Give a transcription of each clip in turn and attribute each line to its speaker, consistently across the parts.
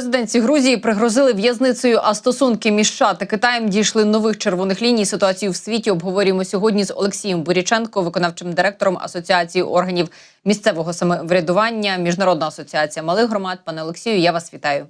Speaker 1: Президенці Грузії пригрозили в'язницею, а стосунки між США та Китаєм дійшли нових червоних ліній. Ситуацію в світі обговорюємо сьогодні з Олексієм Буріченко, виконавчим директором Асоціації органів місцевого самоврядування, Міжнародна асоціація малих громад. Пане Олексію, я вас вітаю.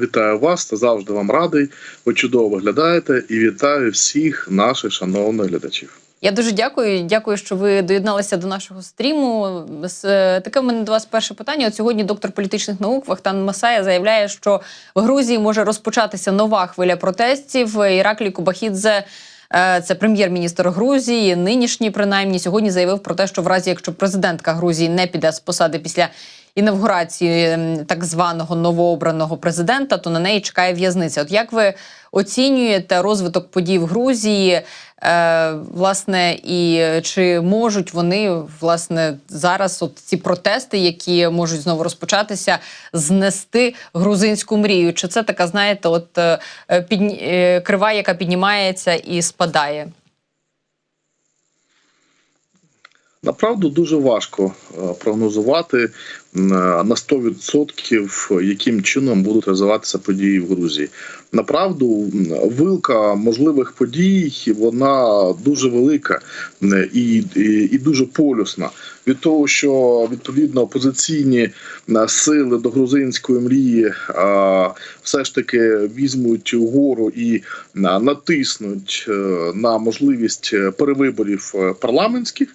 Speaker 2: Вітаю вас та завжди вам радий. Ви чудово виглядаєте і вітаю всіх наших шановних глядачів.
Speaker 1: Я дуже дякую. Дякую, що ви доєдналися до нашого стріму. Е, таке в мене до вас перше питання. От сьогодні доктор політичних наук Вахтан Масая заявляє, що в Грузії може розпочатися нова хвиля протестів. Іраклі Кубахідзе. е, Це прем'єр-міністр Грузії, нинішній принаймні сьогодні заявив про те, що в разі якщо президентка Грузії не піде з посади після інавгурації ем, так званого новообраного президента, то на неї чекає в'язниця. От як ви оцінюєте розвиток подій в Грузії? Е, власне, і чи можуть вони власне зараз от ці протести, які можуть знову розпочатися, знести грузинську мрію? Чи це така, знаєте, от е, підні... е, крива, яка піднімається і спадає?
Speaker 2: Направду дуже важко е, прогнозувати на 100% яким чином будуть розвиватися події в Грузії. Направду, вилка можливих подій вона дуже велика і, і, і дуже полюсна. Від того, що відповідно опозиційні е, сили до грузинської мрії все ж таки візьмуть угору і натиснуть е, на можливість е, перевиборів е, парламентських.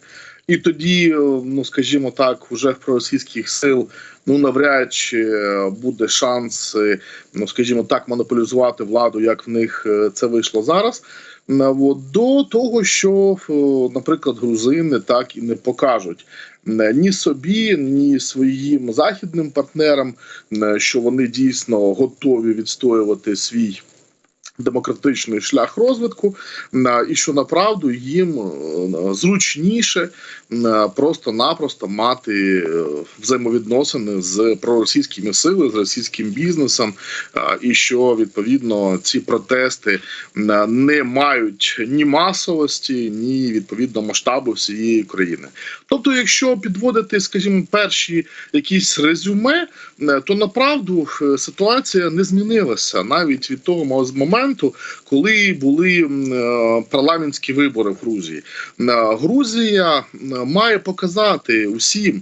Speaker 2: І тоді, е, ну скажімо так, вже в проросійських сил ну навряд чи е, буде шанс, ну скажімо так, монополізувати владу, як в них е, це вийшло зараз. До того, що, наприклад, грузини так і не покажуть ні собі, ні своїм західним партнерам, що вони дійсно готові відстоювати свій демократичний шлях розвитку, і що направду їм е, зручніше просто-напросто мати е, взаємовідносини з проросійськими силами, з російським бізнесом, і що відповідно ці протести не мають ні масовості, ні відповідно масштабу всієї країни. Тобто, якщо підводити, скажімо, перші якісь резюме, е, то направду ситуація не змінилася навіть від того мо- моменту, коли були е, парламентські вибори в Грузії. Е, Грузія має показати усім,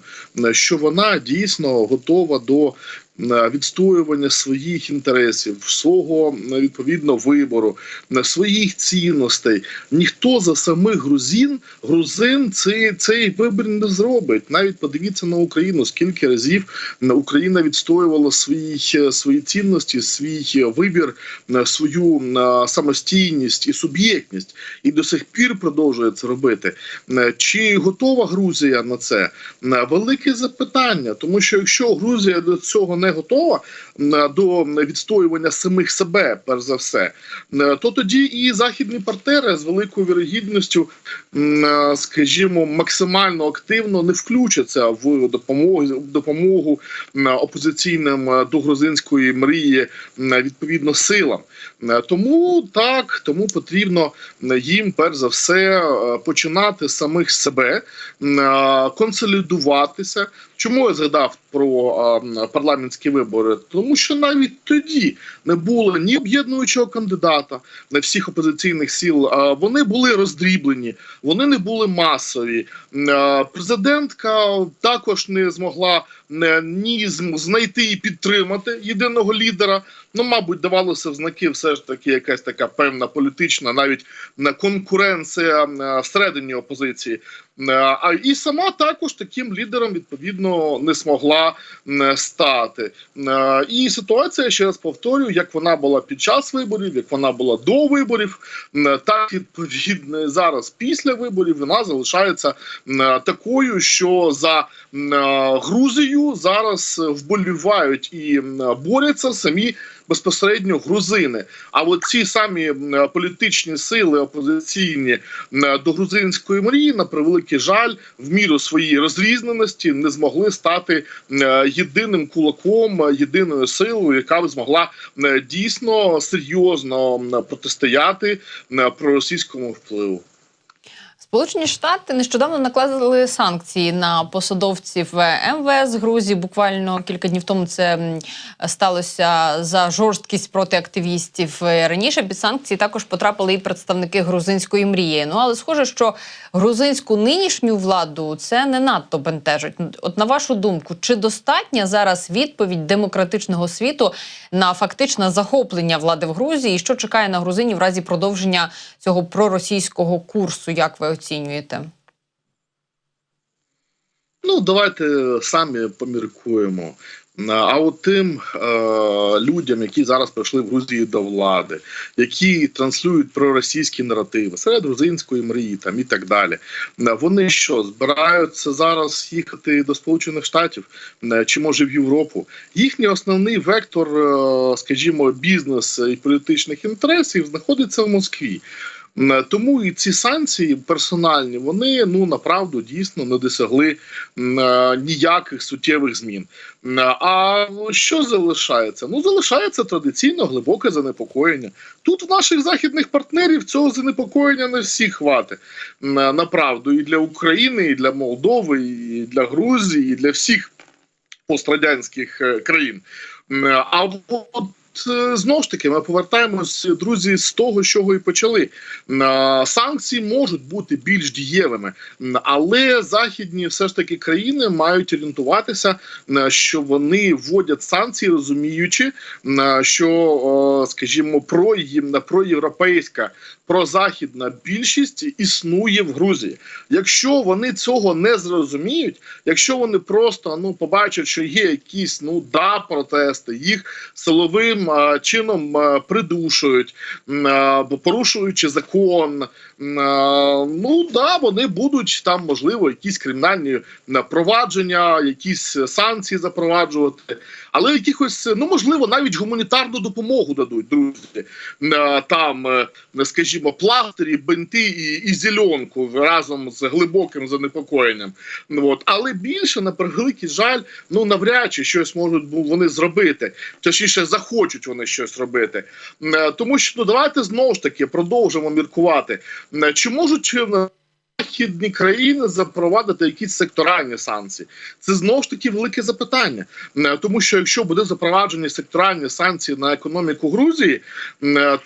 Speaker 2: що вона дійсно готова до відстоювання своїх інтересів, свого е, відповідно вибору, своїх цінностей. Ніхто за самих грузин, грузин цей, цей вибір не зробить. Навіть подивіться на Україну, скільки разів е, Україна відстоювала свої, е, свої цінності, свій вибір, свою самостійність і суб'єктність, і до сих пір продовжує це робити. Чи готова Грузія на це? Велике запитання, тому що якщо Грузія до цього не готова е, до відстоювання самих себе, перш за все, то тоді і західні партнери з великою вірогідністю, скажімо, максимально активно не включаться в допомогу допомогу опозиційним е, до грузинської мрії відповідно силам. Тому так, тому потрібно їм перш за все е, починати самих себе, е, консолідуватися. Чому я згадав про е, парламентські вибори? Тому що навіть тоді не було ні об'єднуючого кандидата на всіх опозиційних сіл. Вони були роздріблені, вони не були масові. Президентка також не змогла е, ні зм- знайти і підтримати єдиного лідера. Ну, мабуть, давалося в знаки все ж таки якась така певна політична, навіть конкуренція е, всередині опозиції. Е, А і сама також таким лідером відповідно не змогла е, стати. І ситуація ще раз повторюю, як вона була під час виборів, як вона була до виборів, так відповідно зараз після виборів вона залишається такою, що за е, Грузію зараз вболівають і е, борються самі безпосередньо грузини. А от ці самі політичні сили опозиційні до грузинської мрії, на превеликий жаль, в міру своєї розрізненості не змогли стати єдиним кулаком, єдиною силою, яка б змогла дійсно серйозно протистояти проросійському впливу.
Speaker 1: Сполучені Штати нещодавно накладали санкції на посадовців МВС Грузії. Буквально кілька днів тому це сталося за жорсткість проти активістів. Раніше під санкції також потрапили і представники грузинської мрії. Ну але схоже, що грузинську нинішню владу це не надто бентежить. От на вашу думку, чи достатня зараз відповідь демократичного світу на фактичне захоплення влади в Грузії? І що чекає на грузинів в разі продовження цього проросійського курсу? Як ви оцінюєте?
Speaker 2: Ну, давайте самі поміркуємо. А от тим е, людям, які зараз прийшли в Грузії до влади, які транслюють проросійські наративи серед грузинської мрії там і так далі. е, Вони що збираються зараз їхати до Сполучених Штатів е, чи може в Європу? Їхній основний вектор, е, скажімо, бізнес і політичних інтересів знаходиться в Москві. М, Тому і ці санкції персональні вони ну направду дійсно не досягли е, ніяких суттєвих змін. А що залишається? Ну залишається традиційно глибоке занепокоєння. Тут в наших західних партнерів цього занепокоєння не всіх хватить. Направду і для України, і для Молдови, і для Грузії, і для всіх пострадянських е, країн. А от е, знову ж таки ми повертаємось, друзі, з того, з чого і почали. М, Санкції можуть бути більш дієвими, але західні все ж таки країни мають орієнтуватися, що вони вводять санкції, розуміючи, що, скажімо, про проєвропейська, прозахідна більшість існує в Грузії. Якщо вони цього не зрозуміють, якщо вони просто ну побачать, що є якісь ну да протести, їх силовим а, чином а, придушують, м, а, бо порушуючи закон, а, ну да, вони будуть там, можливо, якісь кримінальні провадження, якісь санкції запроваджувати, але якихось, ну можливо, навіть гуманітарну допомогу дадуть, друзі. М, Там, е, скажімо, пластирі, бинти і, і зеленку разом з глибоким занепокоєнням. Ну, От. Але більше, на превеликий жаль, ну навряд чи щось можуть вони зробити. Точніше, захочуть вони щось робити. Е, Тому що ну, давайте знову ж таки продовжимо міркувати. Чи можуть е, західні країни запровадити якісь секторальні санкції? Це знову ж таки велике запитання. Тому що якщо буде запроваджені секторальні санкції на економіку Грузії,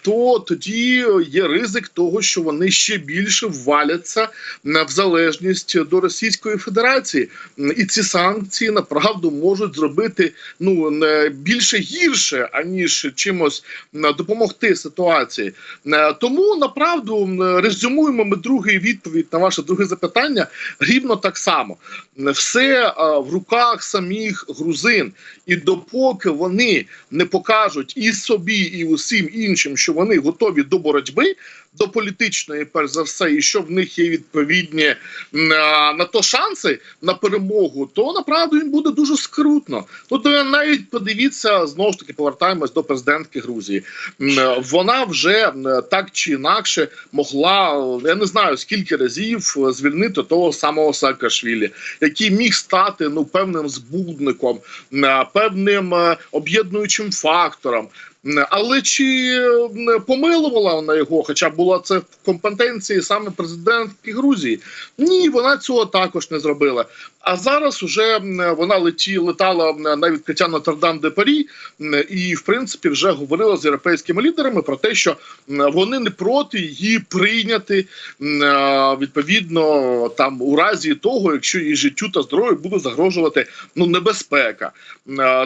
Speaker 2: то тоді є ризик того, що вони ще більше вваляться м, в залежність до Російської Федерації, і ці санкції направду можуть зробити ну більше гірше, аніж чимось допомогти ситуації. Е, Тому направду резюмуємо ми другий відповідь на ваше друге запитання рівно так само. Все е, в руках самих грузин, і допоки вони не покажуть і собі, і усім іншим, що вони готові до боротьби. До політичної, перш за все, і що в них є відповідні м, а, на то шанси на перемогу, то направду їм буде дуже скрутно. Тут е, навіть подивіться знову ж таки, повертаємось до президентки Грузії. Е, Вона вже так чи інакше могла е, я не знаю скільки разів е, звільнити того самого Саакашвілі, який міг стати ну певним збудником, е, певним е, об'єднуючим фактором. Але чи е, помилувала вона його, хоча була це в компетенції саме президентки Грузії? Ні, вона цього також не зробила. А зараз уже вона леті летала на відкриття Нотр-Дам де Парі і, в принципі, вже говорила з європейськими лідерами про те, що вони не проти її прийняти відповідно там у разі того, якщо її життю та здоров'ю буде загрожувати ну небезпека.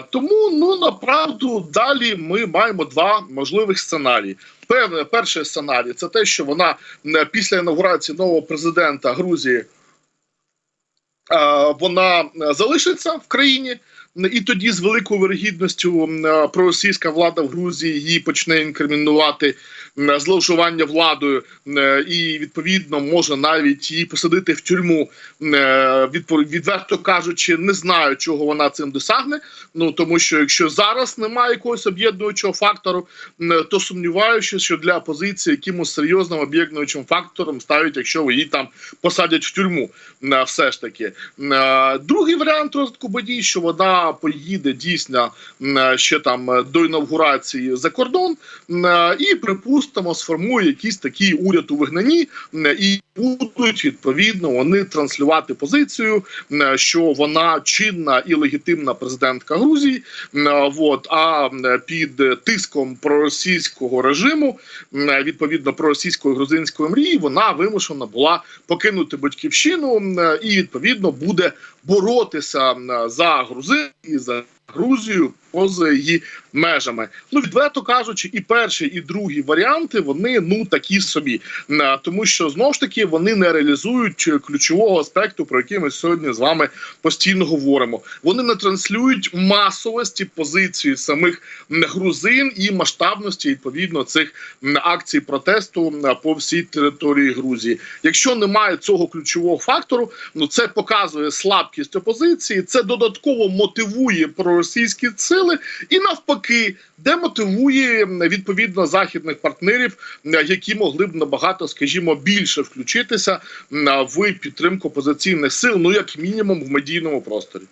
Speaker 2: Тому ну направду далі ми маємо два можливих сценарії. Певне, перший сценарій це те, що вона після інаугурації нового президента Грузії е, вона е, залишиться в країні. І тоді з великою вирогідністю е, проросійська влада в Грузії її почне інкримінувати зловживання владою, е, і відповідно може навіть її посадити в тюрму. Е, Відверто кажучи, не знаю, чого вона цим досягне. Ну тому що якщо зараз немає якогось об'єднуючого фактору, то сумніваюся, що для опозиції якимось серйозним об'єднуючим фактором ставить, якщо її там посадять в тюрму, все ж таки. Другий варіант розвитку подій, що вона поїде дійсно ще там е, до інавгурації за кордон, м, і припустимо, сформує якийсь такий уряд у вигнанні і. будуть відповідно вони транслювати позицію, е, що вона чинна і легітимна президентка Грузії. е, Вот а е, під тиском проросійського режиму, е, відповідно проросійської грузинської мрії, вона вимушена була покинути батьківщину е, і відповідно буде боротися за грузин і за Грузію поза її межами. Ну відверто кажучи, і перший, і другий варіанти вони ну такі собі, Е, тому що знову ж таки вони не реалізують ключового аспекту, про який ми сьогодні з вами постійно говоримо. Вони не транслюють масовості позиції самих грузин і масштабності відповідно цих акцій протесту по всій території Грузії. Якщо немає цього ключового фактору, ну це показує слабкість опозиції. Це додатково мотивує проросійські сили і навпаки демотивує відповідно західних партнерів, які могли б набагато, скажімо, більше включитися в підтримку опозиційних сил, ну як мінімум в медійному просторі.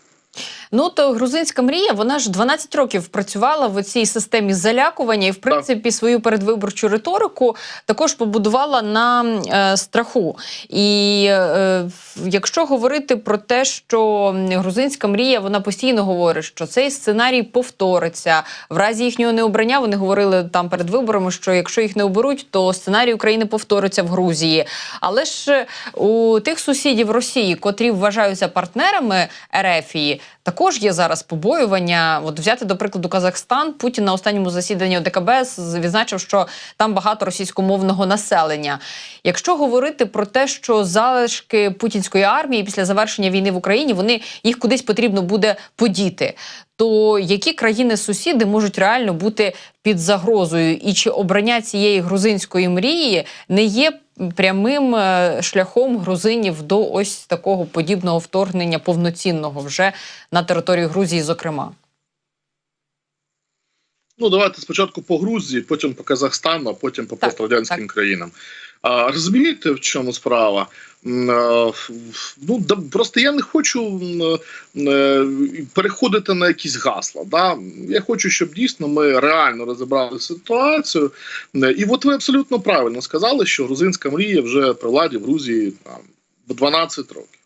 Speaker 1: Ну то грузинська мрія, вона ж 12 років працювала в цій системі залякування, і в принципі свою передвиборчу риторику також побудувала на е, страху. І е, якщо говорити про те, що грузинська мрія, вона постійно говорить, що цей сценарій повториться в разі їхнього необрання. Вони говорили там перед виборами, що якщо їх не оберуть, то сценарій України повториться в Грузії. Але ж у тих сусідів Росії, котрі вважаються партнерами Ерефії, також є зараз побоювання. От взяти до прикладу Казахстан, Путін на останньому засіданні ОДКБ відзначив, що там багато російськомовного населення. Якщо говорити про те, що залишки путінської армії після завершення війни в Україні вони їх кудись потрібно буде подіти. То які країни-сусіди можуть реально бути під загрозою, і чи обрання цієї грузинської мрії не є прямим е, шляхом грузинів до ось такого подібного вторгнення повноцінного вже на територію Грузії, зокрема?
Speaker 2: Ну, давайте спочатку по Грузії, потім по Казахстану, а потім по
Speaker 1: Так,
Speaker 2: пострадянським
Speaker 1: так.
Speaker 2: країнам. А, розумієте, в чому справа? Ну, да, просто я не хочу е, переходити на якісь гасла. Да? Я хочу, щоб дійсно ми реально розібрали ситуацію. Е, І от ви абсолютно правильно сказали, що грузинська мрія вже при владі в Грузії там, в 12 років.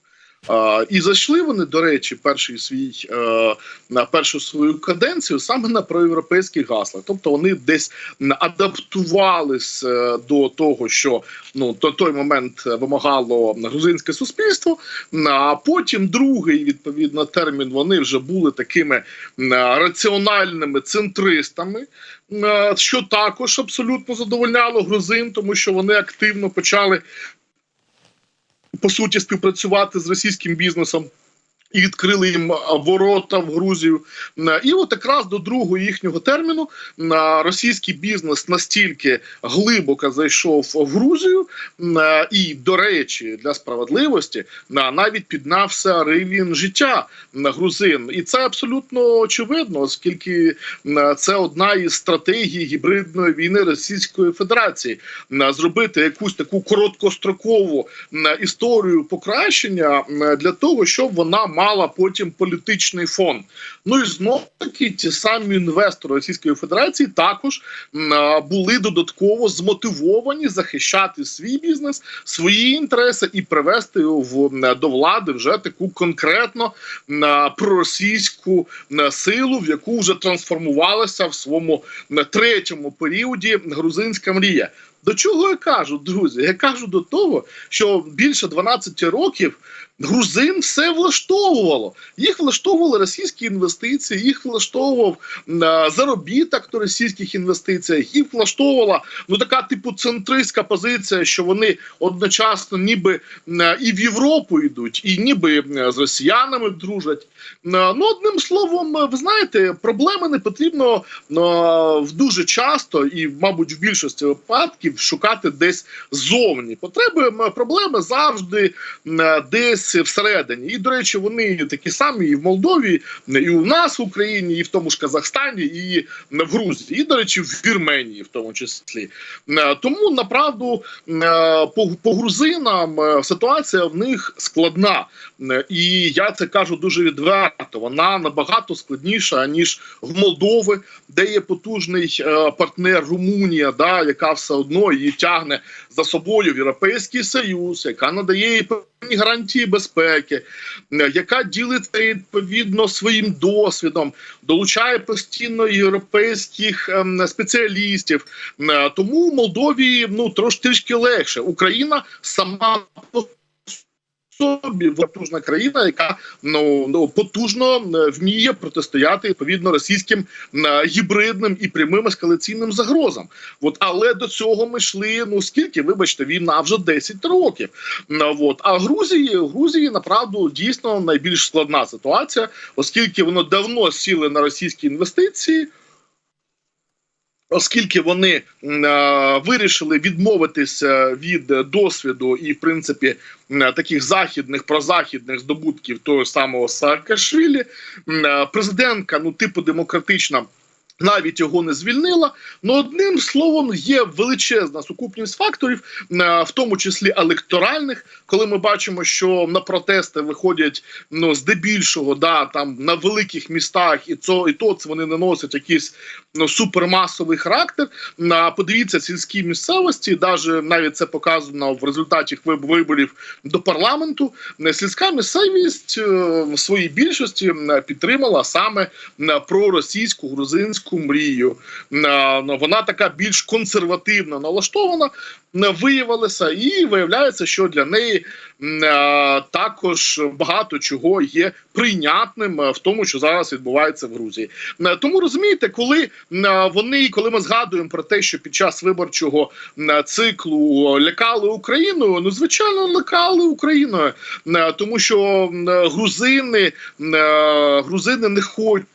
Speaker 2: І зайшли вони, до речі, перший свій е, на першу свою каденцію саме на проєвропейських гаслах. Тобто вони десь адаптувались е, до того, що ну то той момент вимагало грузинське суспільство. А потім другий відповідно термін вони вже були такими раціональними центристами. е, Що також абсолютно задовольняло грузин, тому що вони активно почали по суті співпрацювати з російським бізнесом. І відкрили їм ворота в Грузію. І от якраз до другого їхнього терміну російський бізнес настільки глибоко зайшов в Грузію, і, до речі, для справедливості навіть піднявся рівень життя м, грузин. І це абсолютно очевидно, оскільки це одна із стратегій гібридної війни Російської Федерації зробити якусь таку короткострокову історію покращення для того, щоб вона мала потім політичний фон. Ну і знов таки ті самі інвестори Російської Федерації також були додатково змотивовані захищати свій бізнес, свої інтереси і привести в до влади вже таку конкретно проросійську силу, в яку вже трансформувалася в своєму третьому періоді грузинська мрія. До чого я кажу, друзі? Я кажу до того, що більше 12 років грузин все влаштовувало. Їх влаштовували російські інвестиції, їх влаштовував е, заробіток на російських інвестиціях, їх влаштовувала ну така типу центристська позиція, що вони одночасно ніби е, і в Європу йдуть, і ніби з росіянами дружать. Е, Ну, одним словом, е, ви знаєте, проблеми не потрібно е, в дуже часто і, мабуть, в більшості випадків шукати десь ззовні. Потреби проблеми завжди м, десь десь всередині. І, до речі, вони такі самі і в Молдові, і у нас в Україні, і в тому ж Казахстані, і в Грузії, і, до речі, в Вірменії, в тому числі. Е, Тому направду е, по, по грузинам е, ситуація в них складна. І я це кажу дуже відверто. Вона набагато складніша ніж в Молдови, де є потужний партнер Румунія, да, яка все одно її тягне за собою в Європейський Союз, яка надає певні гарантії безпеки, е, яка ділиться відповідно своїм досвідом, долучає постійно європейських ем, спеціалістів. Е, Тому Молдові ну трошки легше. Україна сама по собі потужна країна, яка ну, ну потужно е, вміє протистояти відповідно російським е, гібридним і прямим ескалаційним загрозам. От але до цього ми йшли. Ну скільки, вибачте, війна вже 10 років. Е, От а Грузії, Грузії направду дійсно найбільш складна ситуація, оскільки воно давно сіли на російські інвестиції. Оскільки вони вирішили відмовитися від досвіду і, в принципі, таких західних прозахідних здобутків того самого Саакашвілі, президентка, ну типу демократична. Навіть його не звільнила. Ну одним словом, є величезна сукупність факторів, е, в тому числі електоральних, коли ми бачимо, що на протести виходять ну здебільшого, да там на великих містах, і то, і то вони не носять якийсь ну, супермасовий характер. А подивіться сільські місцевості, навіть навіть це показано в результаті виборів до парламенту. Е, Сільська місцевість е, в своїй більшості підтримала саме проросійську грузинську мрію. Е, ну, Вона така більш консервативно налаштована, виявилася, і виявляється, що для неї також багато чого є прийнятним в тому, що зараз відбувається в Грузії. Тому розумієте, коли вони, коли ми згадуємо про те, що під час виборчого циклу лякали Україну, ну звичайно лякали Україною, тому що грузини, грузини не хочуть.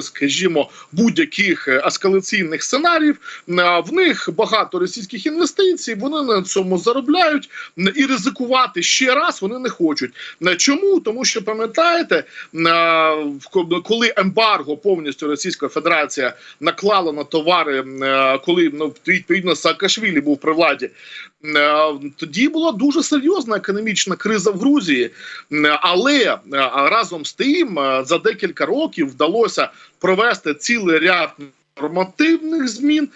Speaker 2: Скажімо, будь-яких е, ескалаційних сценаріїв Е, в них багато російських інвестицій. Вони на цьому заробляють і ризикувати ще раз вони не хочуть. Е, Чому? Тому що пам'ятаєте, коли ембарго повністю Російська Федерація наклала на товари, коли ну відповідно Саакашвілі був при владі. Е, Тоді була дуже серйозна економічна криза в Грузії, Е, але е, разом з тим за декілька років вдалося провести цілий ряд нормативних змін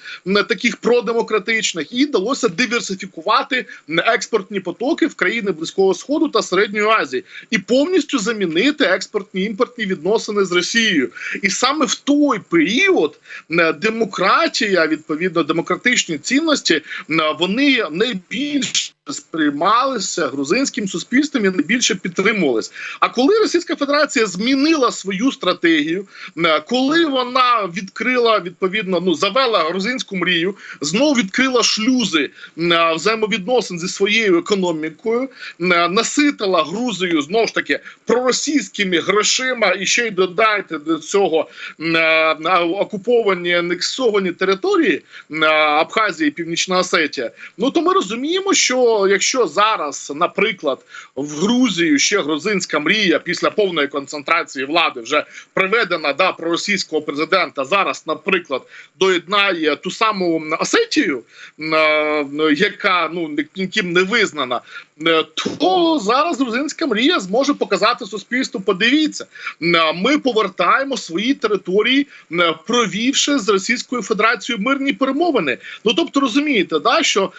Speaker 2: таких продемократичних, і вдалося диверсифікувати експортні потоки в країни Близького Сходу та Середньої Азії і повністю замінити експортні імпортні відносини з Росією. І саме в той період демократія, відповідно демократичні цінності, м, вони найбільш сприймалися грузинським суспільством і найбільше підтримувались. А коли Російська Федерація змінила свою стратегію, е, коли вона відкрила відповідно, ну завела грузинську мрію, знову відкрила шлюзи взаємовідносин зі своєю економікою, наситила Грузію знову ж таки проросійськими грошима, і ще й додайте до цього окуповані анексовані території Абхазії, і Північна Осетія. Ну то ми розуміємо, що якщо зараз, наприклад, в Грузію ще грузинська мрія після повної концентрації влади вже приведена да проросійського президента, зараз, наприклад, доєднає ту саму Осетію, яка ну ніким не визнана, то зараз грузинська мрія зможе показати суспільству. Подивіться, ми повертаємо свої території, провівши з Російською Федерацією мирні перемовини. Ну тобто розумієте, да що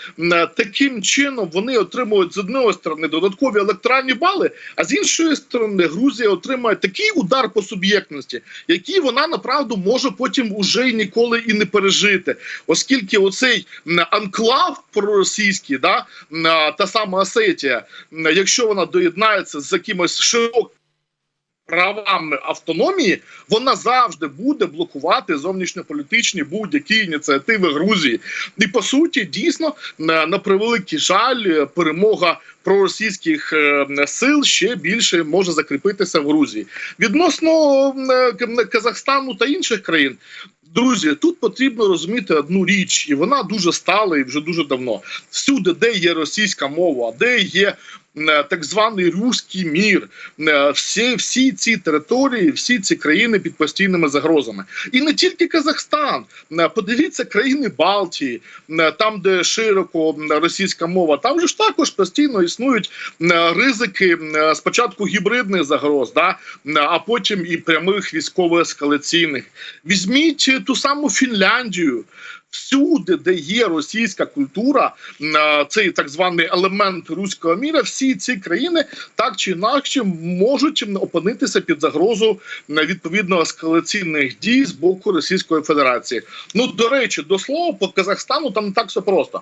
Speaker 2: таким чином вони отримують з одної сторони додаткові електоральні бали, а з іншої сторони Грузія отримує такий удар по суб'єктності, який вона направду може потім уже й ніколи і не пережити, оскільки оцей анклав проросійський, да та сама Осетія, якщо вона доєднається з якимось широким правами автономії, вона завжди буде блокувати зовнішньополітичні будь-які ініціативи Грузії. І по суті, дійсно, на, превеликий жаль, перемога проросійських е, сил ще більше може закріпитися в Грузії. Відносно е, Казахстану та інших країн, Друзі, тут потрібно розуміти одну річ, і вона дуже стала і вже дуже давно. Всюди, де є російська мова, де є е, так званий руський мір, е, всі, всі ці території, всі ці країни під постійними загрозами. І не тільки Казахстан. Е, Подивіться країни Балтії, там, де широко російська мова, там ж також постійно існують ризики спочатку гібридних загроз, да, а потім і прямих військово-ескалаційних. Візьміть ту саму Фінляндію. Всюди, де є російська культура, цей так званий елемент руського міра, всі ці країни так чи інакше можуть опинитися під загрозу відповідно ескалаційних дій з боку Російської Федерації. Ну до речі, до слова по Казахстану там не так все просто.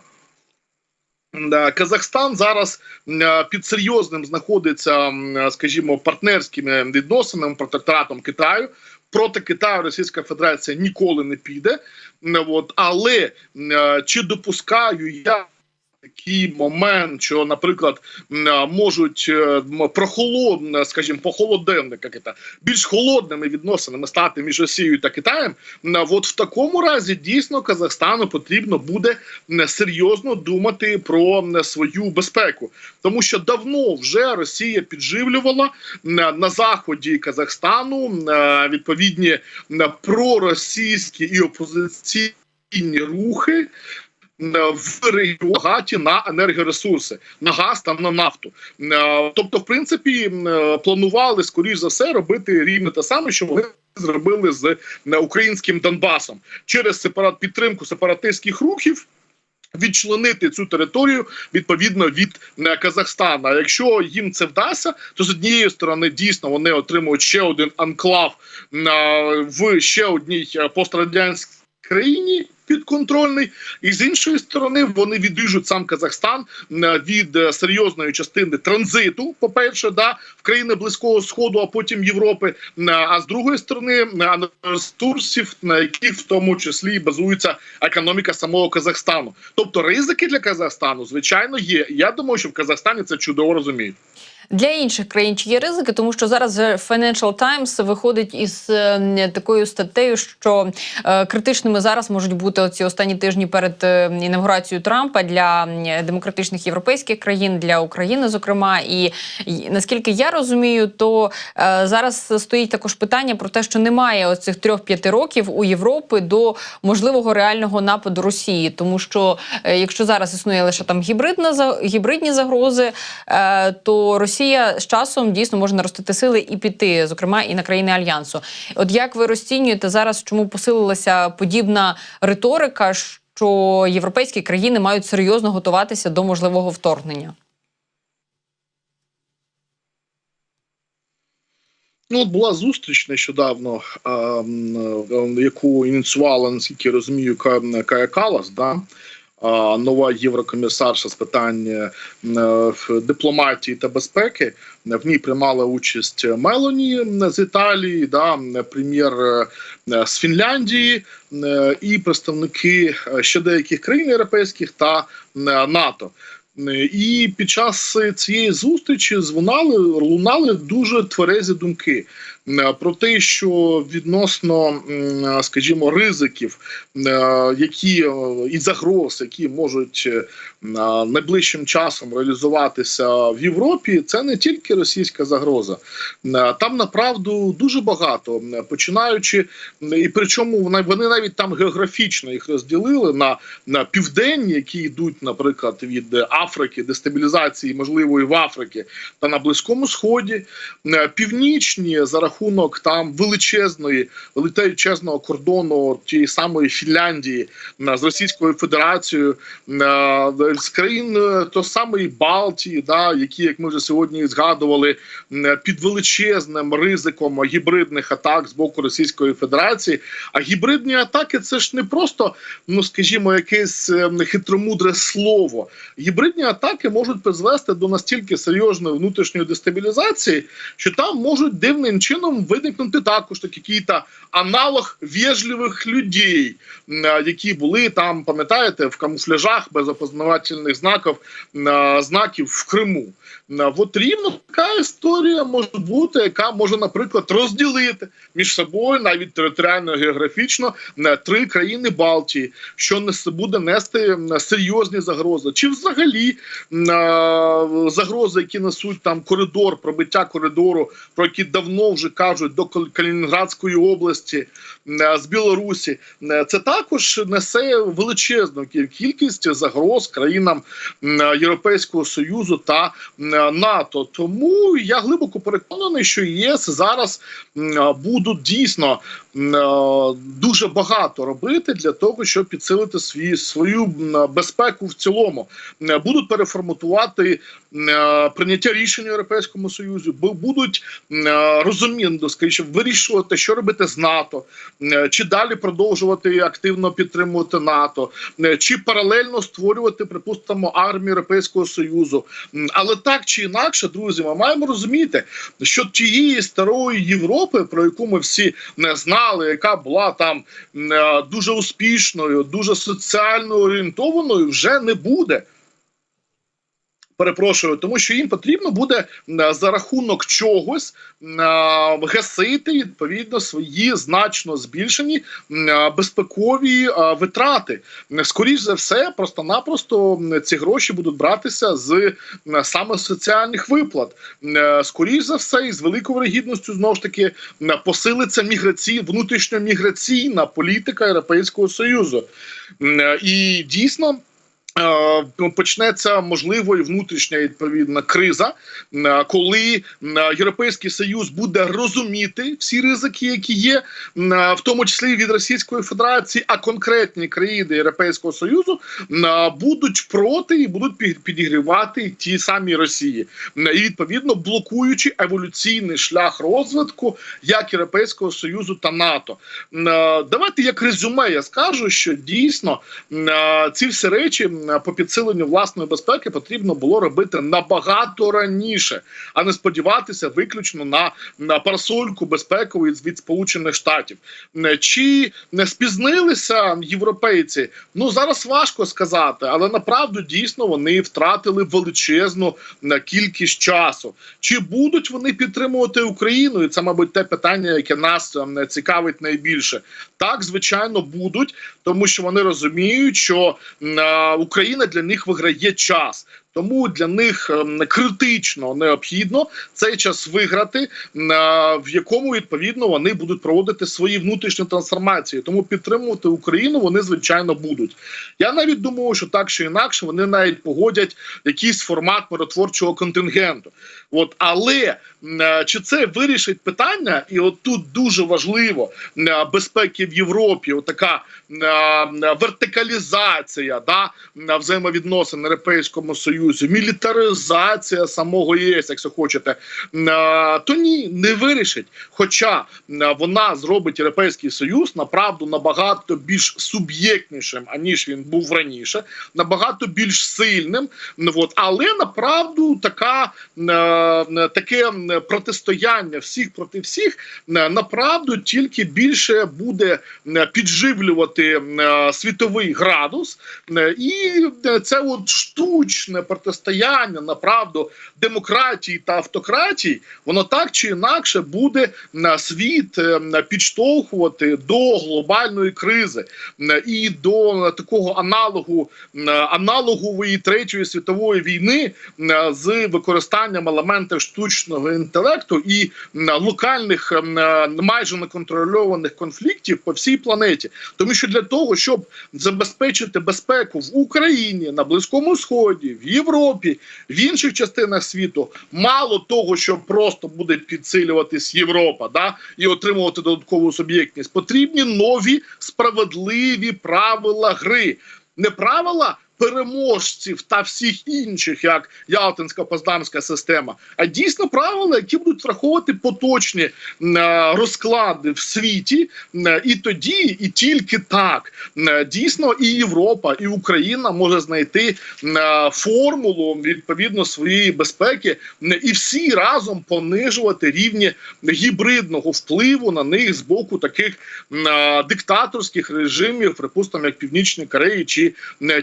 Speaker 2: Казахстан зараз під серйозним знаходиться, скажімо, партнерськими відносинами протекторатом Китаю. Проти Китаю Російська Федерація ніколи не піде. От, але е, чи допускаю я такий момент, що, наприклад, можуть е, прохолодне, скажімо, похолоденне, як це, більш холодними відносинами стати між Росією та Китаєм, от в такому разі дійсно Казахстану потрібно буде серйозно думати про свою безпеку, тому що давно вже Росія підживлювала на заході Казахстану відповідні проросійські і опозиційні рухи. М, В регіоні багаті на енергоресурси, на газ та на нафту. Е, Тобто, в принципі, е, планували скоріш за все робити рівно те саме, що вони зробили з е, українським Донбасом через сепарат підтримку сепаратистських рухів. Відчленити цю територію відповідно від е, Казахстана. Якщо їм це вдасться, то з однієї сторони дійсно вони отримують ще один анклав е, в ще одній е, пострадянській країні. Підконтрольний, і з іншої сторони вони відріжуть сам Казахстан е, від е, серйозної частини транзиту. По перше, да в країни близького сходу, а потім Європи. Е, А з другої сторони е, ресурсів, на яких в тому числі базується економіка самого Казахстану. Тобто ризики для Казахстану, звичайно, є. Я думаю, що в Казахстані це чудово розуміють.
Speaker 1: Для інших країн чи є ризики, тому що зараз Financial Times виходить із е, такою статтею, що е, критичними зараз можуть бути оці останні тижні перед е, інавгурацією Трампа для демократичних європейських країн, для України, зокрема. І, наскільки я розумію, то зараз стоїть також питання про те, що немає оцих трьох-п'яти років у Європи до можливого реального нападу Росії, тому що якщо зараз існує лише там гібридна гібридні загрози, то Росія з часом дійсно може наростити сили і піти, зокрема і на країни альянсу. От як ви розцінюєте зараз, чому посилилася подібна риторика, що європейські країни мають серйозно готуватися до можливого вторгнення?
Speaker 2: Ну, от була зустріч нещодавно, а, е, яку ініціювала, наскільки розумію, Кая Калас, да? Нова єврокомісарша з питань е, дипломатії та безпеки. В ній приймала участь Мелоні з Італії, да, прем'єр е, з Фінляндії е, і представники е, ще деяких країн європейських та е, НАТО. Е, І під час цієї зустрічі звунали лунали дуже тверезі думки е, про те, що відносно, скажімо, ризиків, е, які е, і загроз, які можуть е, найближчим часом реалізуватися в Європі, це не тільки російська загроза. Е, Там направду дуже багато, е, починаючи, е, і причому вони навіть там географічно їх розділили на, на південні, які йдуть, наприклад, від е, Африки, дестабілізації можливої в Африці та на Близькому Сході, е, північні за рахунок там величезної величезного кордону тієї самої Фінляндії е, з Російською Федерацією, е, з країн е, то самої Балтії, да, які, як ми вже сьогодні згадували, е, під величезним ризиком гібридних атак з боку Російської Федерації. А гібридні атаки це ж не просто, ну скажімо, якесь е, хитромудре слово. Гібридні атаки можуть призвести до настільки серйозної внутрішньої дестабілізації, що там можуть дивним чином виникнути також так, який-то аналог вежливих людей, які були там, пам'ятаєте, в камуфляжах без опознавательних знаків, м, знаків в Криму. От рівно така історія може бути, яка може, наприклад, розділити між собою навіть територіально географічно м, три країни Балтії, що несе буде нести серйозні загрози, чи взагалі загрози, які несуть там коридор, пробиття коридору, про які давно вже кажуть до Кал- Калінінградської області з Білорусі. Це також несе величезну кількість загроз країнам Європейського союзу та НАТО. Тому я глибоко переконаний, що ЄС зараз будуть дійсно е, дуже багато робити для того, щоб підсилити свій свою безпеку в цілому. М, Будуть переформатувати е, прийняття рішень в Європейському Союзі, бу- будуть е, розумінно, скоріше вирішувати, що робити з НАТО, чи далі продовжувати активно підтримувати НАТО, чи паралельно створювати, припустимо, армію Європейського Союзу. Але так чи інакше, друзі, ми маємо розуміти, що тієї старої Європи, про яку ми всі не знали, яка була там е, дуже успішною, дуже соціально орієнтованою, вже не буде. Перепрошую, тому що їм потрібно буде за рахунок чогось гасити відповідно свої значно збільшені безпекові витрати. М, Скоріш за все, просто-напросто ці гроші будуть братися з саме соціальних виплат. М, е, за все, і з великою вирогідністю знову ж таки посилиться міграцій, внутрішньоміграційна політика Європейського Союзу. Е, І дійсно. Е, Почнеться можливо і внутрішня відповідна криза, е, коли е, Європейський Союз буде розуміти всі ризики, які є, в тому числі від Російської Федерації, а конкретні країни Європейського Союзу будуть проти і будуть пі- підігрівати ті самі Росії, і відповідно блокуючи еволюційний шлях розвитку як Європейського Союзу та НАТО. Давайте як резюме я скажу, що дійсно ці всі речі по підсиленню власної безпеки потрібно було робити набагато раніше, а не сподіватися виключно на, на парасольку безпекову від, Сполучених Штатів. Е, Чи не спізнилися європейці? Ну зараз важко сказати, але направду дійсно вони втратили величезну е, кількість часу. Чи будуть вони підтримувати Україну? І це, мабуть, те питання, яке нас е, цікавить найбільше. Так, звичайно, будуть, тому що вони розуміють, що е, Україна для них виграє час. Тому для них ем, критично необхідно цей час виграти, е, в якому відповідно вони будуть проводити свої внутрішні трансформації. Тому підтримувати Україну вони звичайно будуть. Я навіть думаю, що так чи інакше вони навіть погодять якийсь формат миротворчого контингенту. От але е, чи це вирішить питання? І от тут дуже важливо е, безпеки в Європі. Е, вертикалізація да, взаємовідносин Європейському Союзі, мілітаризація самого ЄС, якщо хочете, е, то ні, не вирішить. Хоча вона зробить Європейський Союз направду набагато більш суб'єктнішим, аніж він був раніше, набагато більш сильним. Ну, От, але направду така е, е, таке протистояння всіх проти всіх е, направду тільки більше буде е, підживлювати е, світовий градус, е, і е, це от штучне протистояння направду демократії та автократії, воно так чи інакше буде на світ е, підштовхувати до глобальної кризи е, і до такого аналогу е, аналогової третьої світової війни з використанням елементів штучного інтелекту і локальних майже неконтрольованих конфліктів по всій планеті. Тому що для того, щоб забезпечити безпеку в Україні, на Близькому Сході, в Європі, в інших частинах світу, мало того, що просто буде підсилюватись Європа, да і отримувати додаткову суб'єктність, потрібні нові справедливі правила гри, не правила переможців та всіх інших, як Ялтинська Позданська система, а дійсно правила, які будуть враховувати поточні е, розклади в світі, і тоді, і тільки так. Дійсно і Європа, і Україна може знайти е, формулу відповідно своєї безпеки і всі разом понижувати рівні гібридного впливу на них з боку таких е, диктаторських режимів, припустимо, як Північної Кореї чи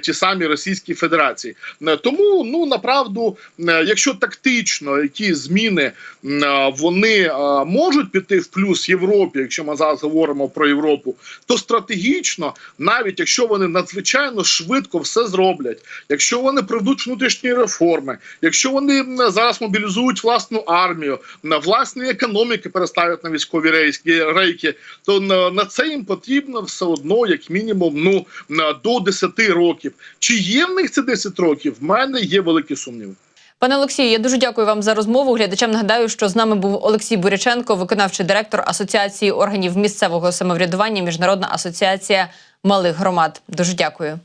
Speaker 2: ті самі Російській Федерації. М, Тому ну направду, якщо тактично які зміни е, вони е, можуть піти в плюс Європі, якщо ми зараз говоримо про Європу, то стратегічно, навіть якщо вони надзвичайно швидко все зроблять, якщо вони проведуть внутрішні реформи, якщо вони зараз мобілізують власну армію, власні економіки переставлять на військові рейки, то на, це їм потрібно все одно, як мінімум, ну до 10 років. Чи є в них ці 10 років? В мене є великі сумніви.
Speaker 1: Пане Олексію, я дуже дякую вам за розмову. Глядачам нагадаю, що з нами був Олексій Буряченко, виконавчий директор Асоціації органів місцевого самоврядування, Міжнародна асоціація малих громад. Дуже дякую.